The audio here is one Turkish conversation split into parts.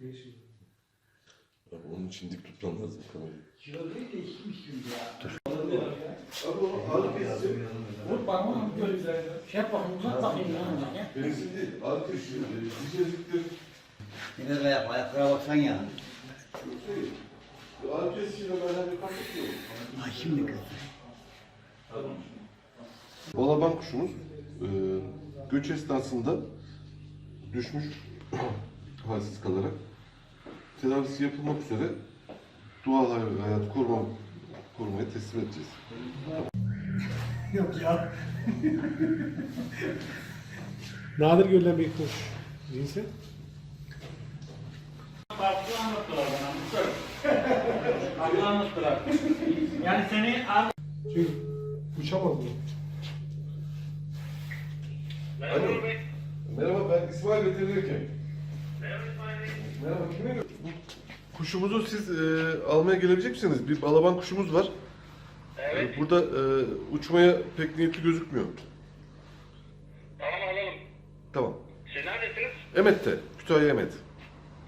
Değişik. Abi onun için dik tutmam lazım kamerayı. Kilo değil de ya. Abi o ağrı kesici. Vur parmağını böyle şey yap bakayım uzat bakayım yanına ya. Benimsin değil. Ağrı kesici. Dişecikleri. Yine de yap ayaklara baksan ya. Ağrı kesiciyle ben bir kapatmıyorum. Ha şimdi kız. Balaban kuşumuz e, göç esnasında düşmüş halsiz kalarak tedavisi yapılmak üzere doğal hay- hayat koruma korumaya teslim edeceğiz. Yok ya. Nadir görülen bir kuş. Cinsi. Farklı anlattılar bana. Farklı anlattılar. Yani seni al. Çünkü uçamaz bu. Alo. Merhaba ben İsmail Veteriner Kuşumuzu siz e, almaya gelebilecek misiniz? Bir balaban kuşumuz var. Evet. E, burada e, uçmaya pek niyetli gözükmüyor. Tamam alalım. Tamam. Siz neredesiniz? Emet'te. Kütahya Emet.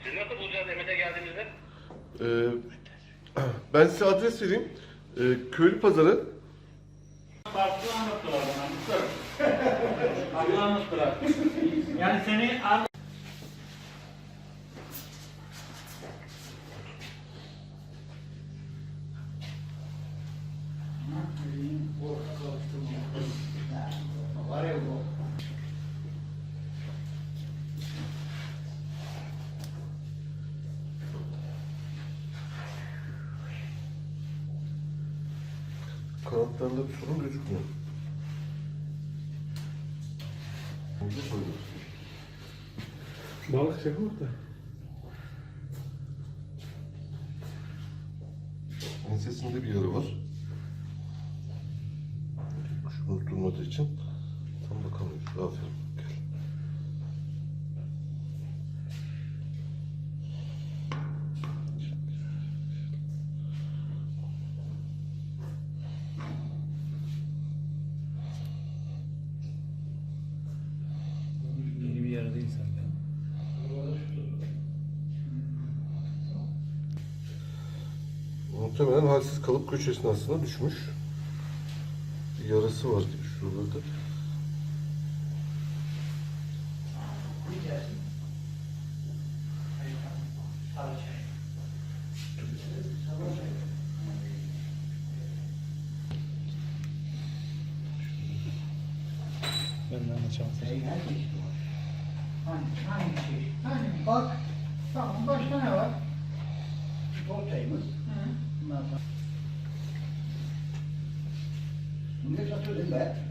Siz nasıl bulacağız Emet'e geldiğimizde? E, ben size adres vereyim. E, Köylü Pazarı Farklı anlattılar bana. Anlattılar. Yani seni kanatlarında bir sorun gözükmüyor. Burada böyle. Balık şey yok da. Ensesinde bir yara var. Kuşumuz durmadığı için tam bakamıyoruz. Aferin. İnsan ya. Muhtemelen halsiz kalıp göç esnasında düşmüş. Bir yarası var gibi şuralarda. Benden de şans. Şey her çeşit var. Hangi, çeşit? Hangi? Bak. Tamam başka ne var? Ortayımız. Bundan sonra. Bunu satıyordum ben.